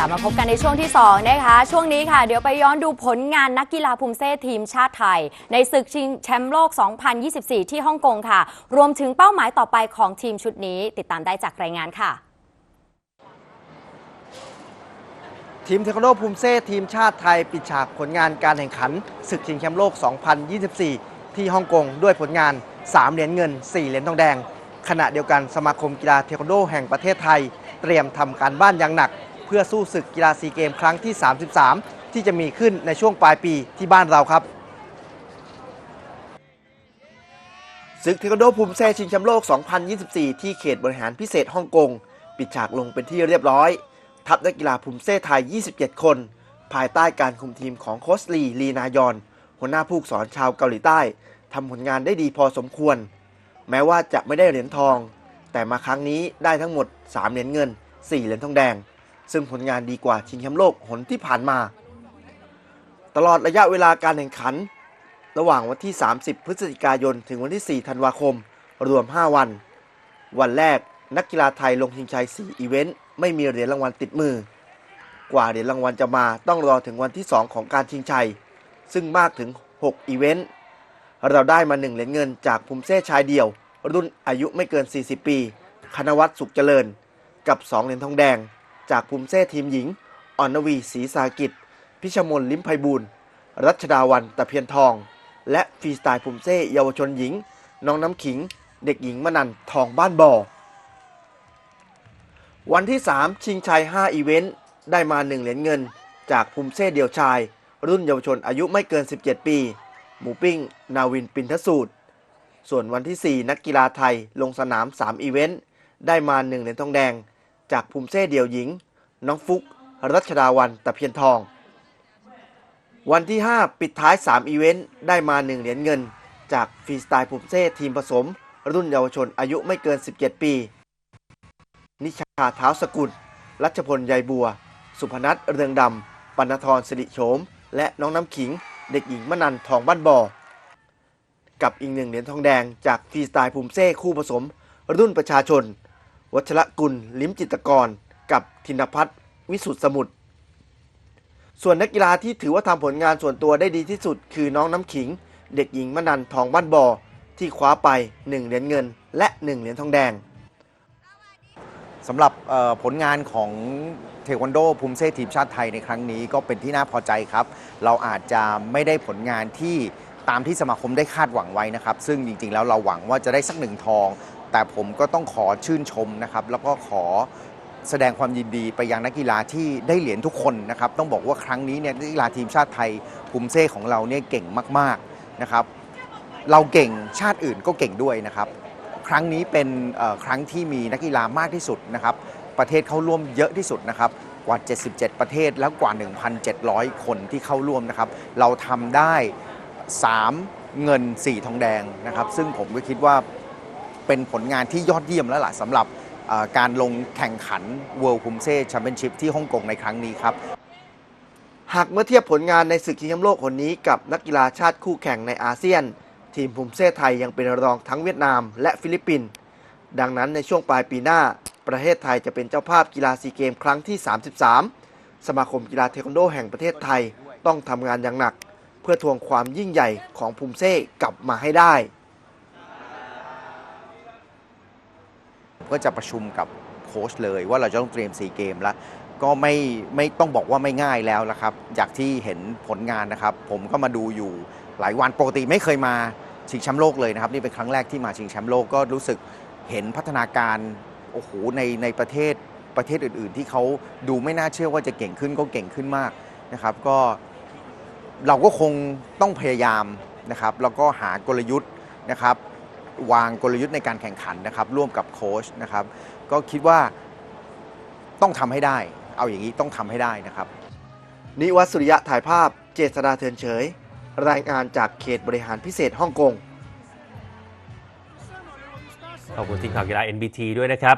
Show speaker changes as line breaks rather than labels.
กลับมาพบกันในช่วงที่ 2 นะคะ ช่วงนี้ค่ะ เดี๋ยวไปย้อนดูผลงานนักกีฬาภูมิเซ่ทีมชาติไทย ในศึกชิงแชมป์โลก 2024 ที่ฮ่องกงค่ะ รวมถึงเป้าหมายต่อไปของทีมชุดนี้ ติดตามได้จากรายงานค่ะ
ทีมเทควันโดภูมิเซ่ทีมชาติไทย ปิดฉากผลงานการแข่งขันศึกชิงแชมป์โลก 2024 ที่ฮ่องกงด้วยผลงาน 3 เหรียญเงิน 4 เหรียญทองแดง ขณะเดียวกันสมาคมกีฬาเทควันโดแห่งประเทศไทย เตรียมทำการบ้านอย่างหนัก เพื่อสู้ศึกกีฬาซีเกมครั้งที่ 33 ที่จะมีขึ้นในช่วงปลายปีที่บ้านเราครับศึกเทควันโดภูมิเซ่ชิงแชมป์โลก 2024 ที่เขตบริหารพิเศษฮ่องกง ปิดฉากลงเป็นที่เรียบร้อย ทัพนักกีฬาภูมิเซ่ไทย 27 คน ภายใต้การคุมทีมของโคชลีลีนายอน หัวหน้าผู้สอนชาวเกาหลีใต้ทำผลงานได้ดีพอสมควร แม้ว่าจะไม่ได้เหรียญทอง แต่มาครั้งนี้ได้ทั้งหมด 3 เหรียญเงิน 4 เหรียญทองแดง ซึ่งผลงานดีกว่าชิงแชมป์โลกหนที่ผ่านมา ตลอดระยะเวลาการแข่งขัน ระหว่างวันที่ 30 พฤศจิกายน ถึงวันที่ 4 ธันวาคม รวม 5 วัน วันแรกนักกีฬาไทยลงชิงชัย 4 อีเวนต์ ไม่มีเหรียญรางวัลติดมือ กว่าเหรียญรางวัลจะมาต้องรอถึงวันที่ 2 ของการชิงชัย ซึ่งมากถึง 6 อีเวนต์ เราได้มา 1 เหรียญเงินจากภูมิเซ่ชายเดี่ยว รุ่นอายุไม่เกิน 40 ปี คณวัฒน์สุขเจริญ กับ 2 เหรียญทองแดง จากภูมิเซ่ทีมหญิงอ่อนนวีศรีสากิจ พิชมนลิ้มไพบูลรัชดาวันตะเพียนทอง และฟรีสไตล์ภูมิเซ่เยาวชนหญิง น้องน้ำขิง เด็กหญิงมนันทองบ้านบ่อวันที่ 3 ชิงชัย 5 อีเวนต์ ได้มา 1 เหรียญเงิน จากภูมิเซ่เดี่ยวชาย รุ่นเยาวชนอายุไม่เกิน 17 ปี หมูปิ้ง นาวินปินทสูตร ส่วนวันที่ 4 นักกีฬาไทยลงสนาม 3 อีเวนต์ ได้มา 1 เหรียญทองแดง จากภูมิเซ่เดี่ยวหญิง น้องฟุก รัชดาวันตะเพียนทอง วันที่ 5 ปิดท้าย 3 อีเวนต์ ได้มา 1 เหรียญเงิน จากฟรีสไตล์ภูมิเซ่ทีมผสม รุ่นเยาวชนอายุไม่เกิน 17 ปี นิชาเท้าสกุล รัชพลใยบัว สุพนัทเรืองดำปนธรสิริโฉม และน้องน้ำขิง เด็กหญิงมนันทองบ้านบ่อกับอีกหนึ่งเหรียญทองแดงจากฟรีสไตล์ภูมิเซ่คู่ผสม รุ่นประชาชน วัชระกุล ลิ้มจิตกร กับธินพัฒน์วิสุทธสมุทร ส่วนนักกีฬาที่ถือว่าทำผลงานส่วนตัวได้ดีที่สุด คือน้องน้ำขิง เด็กหญิงมนันทองบ้านบ่อที่คว้าไป 1 เหรียญเงิน และ 1 เหรียญทองแดง
สำหรับผลงานของเทควันโดภูมิเซทีมชาติไทยในครั้งนี้ก็เป็นที่น่าพอใจครับ เราอาจจะไม่ได้ผลงานที่ตามที่สมาคมได้คาดหวังไว้นะครับ ซึ่งจริงๆ แล้วเราหวังว่าจะได้สักหนึ่งทอง แต่ผมก็ต้องขอชื่นชมนะครับ แล้วก็ขอแสดงความยินดีไปยังนักกีฬาที่ได้เหรียญทุกคนนะครับ ต้องบอกว่าครั้งนี้เนี่ยนักกีฬาทีมชาติไทยภูมิเซ่ของเราเนี่ยเก่งมากๆนะครับ เราเก่งชาติอื่นก็เก่งด้วยนะครับ ครั้งนี้เป็นครั้งที่มีนักกีฬามากที่สุดนะครับ ประเทศเข้าร่วมเยอะที่สุดนะครับกว่า 77 ประเทศแล้วกว่า 1,700 คนที่เข้าร่วมนะครับ เราทำได้ 3 เงิน 4 ทองแดงนะครับ ซึ่งผมก็คิดว่า เป็นผลงานที่ยอดเยี่ยมแล้วล่ะสำหรับการลงแข่งขัน World p u m s e Championship ที่ฮ่องกงในครั้งนี้ครับ
หากเมื่อเทียบผลงานในศึกชิงแชมป์โลกคนนี้กับนักกีฬาชาติคู่แข่งในอาเซียน ทีมภูมิเซ่ไทยยังเป็นรองทั้งเวียดนามและฟิลิปปินส์ดังนั้นในช่วงปลายปีหน้า ประเทศไทยจะเป็นเจ้าภาพกีฬาซีเกมครั้งที่ 33 สมาคมกีฬาเทควันโดแห่งประเทศไทยต้องทำงานอย่างหนัก เพื่อทวงความยิ่งใหญ่ของภูมิเซ่กลับมาให้ได้
ก็จะประชุมกับโค้ชเลยว่าเราจะต้องเตรียมซีเกมแล้วก็ไม่ไม่ต้องบอกว่าไม่ง่ายแล้วนะครับจากที่เห็นผลงานนะครับ ผมก็มาดูอยู่หลายวันปกติไม่เคยมาชิงแชมป์โลกเลยนะครับ นี่เป็นครั้งแรกที่มาชิงแชมป์โลกก็รู้สึกเห็นพัฒนาการโอ้โหในในประเทศประเทศอื่น ๆ ที่เขาดูไม่น่าเชื่อว่าจะเก่งขึ้นก็เก่งขึ้นมากนะครับ ก็เราก็คงต้องพยายามนะครับ แล้วก็หากลยุทธ์นะครับ วางกลยุทธ์ในการแข่งขันนะครับ ร่วมกับโค้ชนะครับ ก็คิดว่าต้องทำให้ได้ เอาอย่างนี้ต้องทำให้ได้นะครับ
นิวัตสุริยะถ่ายภาพเจษดาเทินเฉย รายงานจากเขตบริหารพิเศษฮ่องกง
ขอบคุณทีมข่าวกีฬา NBT ด้วยนะครับ